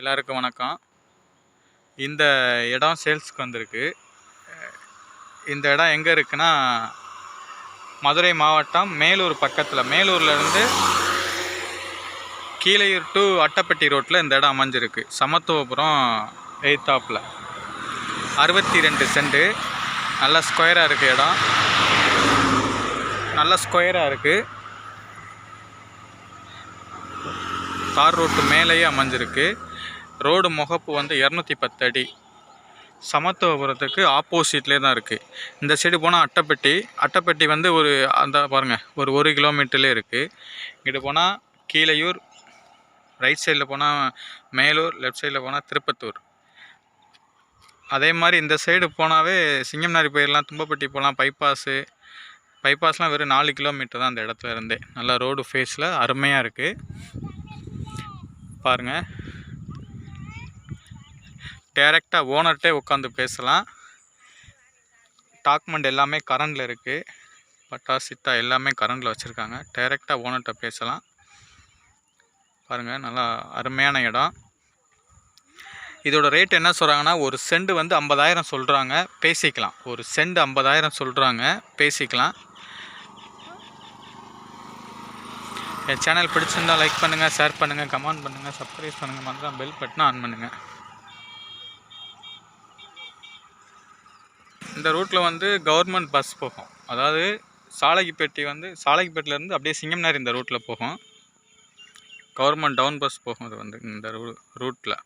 எல்லாருக்கும் வணக்கம். இந்த இடம் சேல்ஸ்க்கு வந்திருக்கு. இந்த இடம் எங்கே இருக்குன்னா மதுரை மாவட்டம் மேலூர் பக்கத்தில். மேலூர்லேருந்து கீழையூர் டு அட்டப்பட்டி ரோட்டில் இந்த இடம் அமைஞ்சிருக்கு. சமத்துவபுரம் எய்த்தாப்பில் அறுபத்தி ரெண்டு செண்டு நல்ல ஸ்கொயராக இருக்குது இடம். நல்ல ஸ்கொயராக இருக்குது தார் ரோட்டு மேலேயே அமைஞ்சிருக்கு. ரோடு முகப்பு வந்து இரநூத்தி பத்து அடி. சமத்துவபுரத்துக்கு ஆப்போசிட்லேயே தான் இருக்குது இந்த சைடு போனால் அட்டைப்பட்டி. அட்டைப்பட்டி வந்து ஒரு அந்த பாருங்கள் ஒரு ஒரு கிலோமீட்டர்லேயே இருக்குது இங்கிட்டு போனால் கீழையூர் ரைட் சைடில் போனால் மேலூர் லெஃப்ட் சைடில் போனால் திருப்பத்தூர். அதே மாதிரி இந்த சைடு போனாவே சிங்கம்நாரி போயிடலாம் தும்பப்பட்டி போகலாம் பைபாஸு பைபாஸ்லாம் வெறும் நாலு கிலோமீட்டர் தான் அந்த இடத்துல இருந்தே. நல்லா ரோடு ஃபேஸில் அருமையாக இருக்குது பாருங்கள் டேரெக்டாக ஓனர்கிட்டே உட்காந்து பேசலாம். டாக்குமெண்ட் எல்லாமே கரண்டில் இருக்குது பட்டா சித்தா எல்லாமே கரண்டில் வச்சுருக்காங்க. டேரெக்டாக ஓனர்கிட்ட பேசலாம். பாருங்கள் நல்லா அருமையான இடம். இதோட ரேட் என்ன சொல்கிறாங்கன்னா ஒரு செண்டு வந்து ஐம்பதாயிரம் சொல்கிறாங்க பேசிக்கலாம். ஒரு செண்டு ஐம்பதாயிரம் சொல்கிறாங்க பேசிக்கலாம். என் சேனல் பிடிச்சிருந்தா லைக் பண்ணுங்கள் ஷேர் பண்ணுங்கள் கமெண்ட் பண்ணுங்கள் சப்ஸ்கிரைப் பண்ணுங்கள் மறக்காம பெல் பட்டனை ஆன் பண்ணுங்கள் இந்த ரூட்டில் வந்து கவர்மெண்ட் பஸ் போகும். அதாவது சாலைக்குப்பேட்டி வந்து சாலைக்குப்பேட்டிலேருந்து அப்படியே சிங்கம்னார் இந்த ரூட்டில் போகும். கவர்மெண்ட் டவுன் பஸ் போகும் அது வந்து இந்த ரூ ரூட்டில்